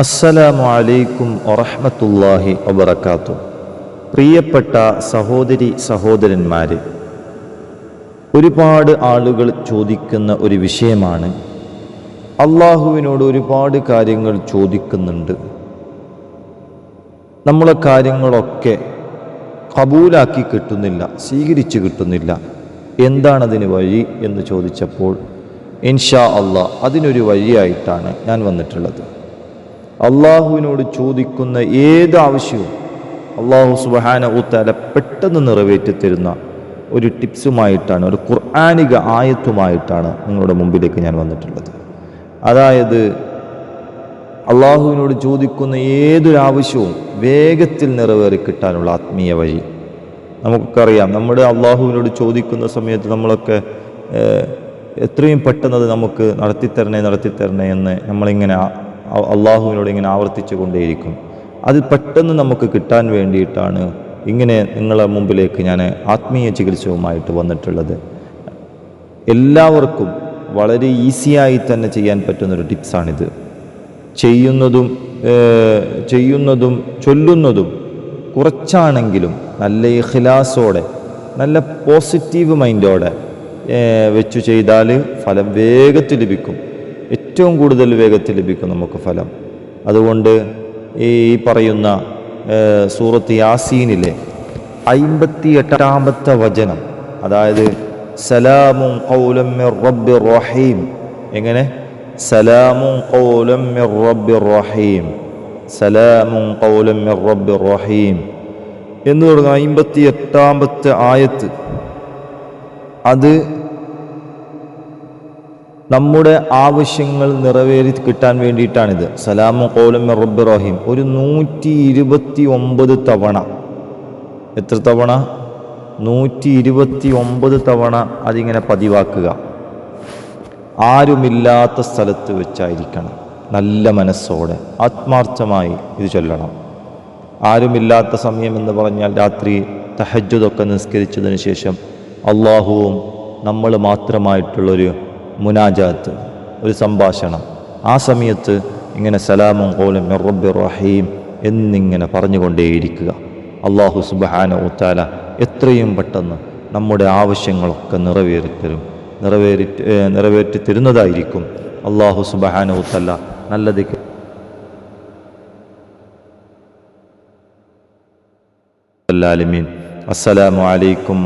അസ്സലാമു അലൈക്കും വറഹ്മത്തുള്ളാഹി വബറകാത്തു പ്രിയപ്പെട്ട സഹോദരി സഹോദരന്മാരെ ഒരുപാട് ആളുകൾ ചോദിക്കുന്ന ഒരു വിഷയമാണ്. അള്ളാഹുവിനോട് ഒരുപാട് കാര്യങ്ങൾ ചോദിക്കുന്നുണ്ട്. നമ്മളെ കാര്യങ്ങളൊക്കെ കബൂലാക്കി കിട്ടുന്നില്ല സ്വീകരിച്ച് കിട്ടുന്നില്ല. എന്താണതിന് വഴി എന്ന് ചോദിച്ചപ്പോൾ ഇൻഷാ അള്ളാഹ് അതിനൊരു വഴിയായിട്ടാണ് ഞാൻ വന്നിട്ടുള്ളത്. അള്ളാഹുവിനോട് ചോദിക്കുന്ന ഏത് ആവശ്യവും അള്ളാഹു സുബഹാന ഉത്താല പെട്ടെന്ന് നിറവേറ്റി തരുന്ന ഒരു ടിപ്സുമായിട്ടാണ് ഒരു ഖുർആാനിക ആയത്തുമായിട്ടാണ് നിങ്ങളുടെ മുമ്പിലേക്ക് ഞാൻ വന്നിട്ടുള്ളത്. അതായത് അള്ളാഹുവിനോട് ചോദിക്കുന്ന ഏതൊരാവശ്യവും വേഗത്തിൽ നിറവേറി കിട്ടാനുള്ള ആത്മീയ വഴി. നമുക്കറിയാം നമ്മുടെ അള്ളാഹുവിനോട് ചോദിക്കുന്ന സമയത്ത് നമ്മളൊക്കെ എത്രയും പെട്ടെന്ന് അത് നമുക്ക് നടത്തിത്തരണേ നടത്തിത്തരണേ എന്ന് നമ്മളിങ്ങനെ അള്ളാഹുവിനോട് ഇങ്ങനെ ആവർത്തിച്ചു കൊണ്ടേയിരിക്കും. അത് പെട്ടെന്ന് നമുക്ക് കിട്ടാൻ വേണ്ടിയിട്ടാണ് ഇങ്ങനെ നിങ്ങളെ മുമ്പിലേക്ക് ഞാൻ ആത്മീയ ചികിത്സവുമായിട്ട് വന്നിട്ടുള്ളത്. എല്ലാവർക്കും വളരെ ഈസിയായി തന്നെ ചെയ്യാൻ പറ്റുന്നൊരു ടിപ്സാണിത്. ചെയ്യുന്നതും ചെയ്യുന്നതും ചൊല്ലുന്നതും കുറച്ചാണെങ്കിലും നല്ല ഇഖിലാസോടെ നല്ല പോസിറ്റീവ് മൈൻഡോടെ വെച്ചു ചെയ്താൽ ഫലം വേഗത്തിൽ ലഭിക്കും. ഏറ്റവും കൂടുതൽ വേഗത്തിൽ ലഭിക്കും നമുക്ക് ഫലം. അതുകൊണ്ട് ഈ പറയുന്ന സൂറത്ത് യാസീനിലെ അയിമ്പത്തി എട്ടാമത്തെ വചനം അതായത് സലാമും കൗലം റബ്ബി റഹീം. എങ്ങനെ? സലാമും കൗലം റബ്ബി റഹീം. സലാമും കൗലം റബ്ബി റഹീം. എന്ന് പറഞ്ഞ അയിമ്പത്തി എട്ടാമത്തെ ആയത്ത് അത് നമ്മുടെ ആവശ്യങ്ങൾ നിറവേറി കിട്ടാൻ വേണ്ടിയിട്ടാണിത്. സലാമു കോലം റബ്ബി റഹീം. ഒരു നൂറ്റി ഇരുപത്തി ഒമ്പത് തവണ. എത്ര തവണ? നൂറ്റി ഇരുപത്തി ഒമ്പത് തവണ അതിങ്ങനെ പതിവാക്കുക. ആരുമില്ലാത്ത സ്ഥലത്ത് വെച്ചായിരിക്കണം. നല്ല മനസ്സോടെ ആത്മാർത്ഥമായി ഇത് ചൊല്ലണം. ആരുമില്ലാത്ത സമയം എന്ന് പറഞ്ഞാൽ രാത്രി തഹജ്ജുദൊക്കെ നിസ്കരിച്ചതിന് ശേഷം അള്ളാഹുവും നമ്മൾ മാത്രമായിട്ടുള്ളൊരു മുനാജാത്ത് ഒരു സംഭാഷണം. ആ സമയത്ത് ഇങ്ങനെ സലാമും കോലും റബ്ബി റഹീം എന്നിങ്ങനെ പറഞ്ഞുകൊണ്ടേയിരിക്കുക. അള്ളാഹു സുബഹാന ഉത്താല എത്രയും പെട്ടെന്ന് നമ്മുടെ ആവശ്യങ്ങളൊക്കെ നിറവേറിത്തരും. നിറവേറി നിറവേറ്റി തരുന്നതായിരിക്കും. അള്ളാഹു സുബഹാന ഉത്തല്ല നല്ലത് അല്ലാലിമീൻ അസ്സലാമു അലൈക്കും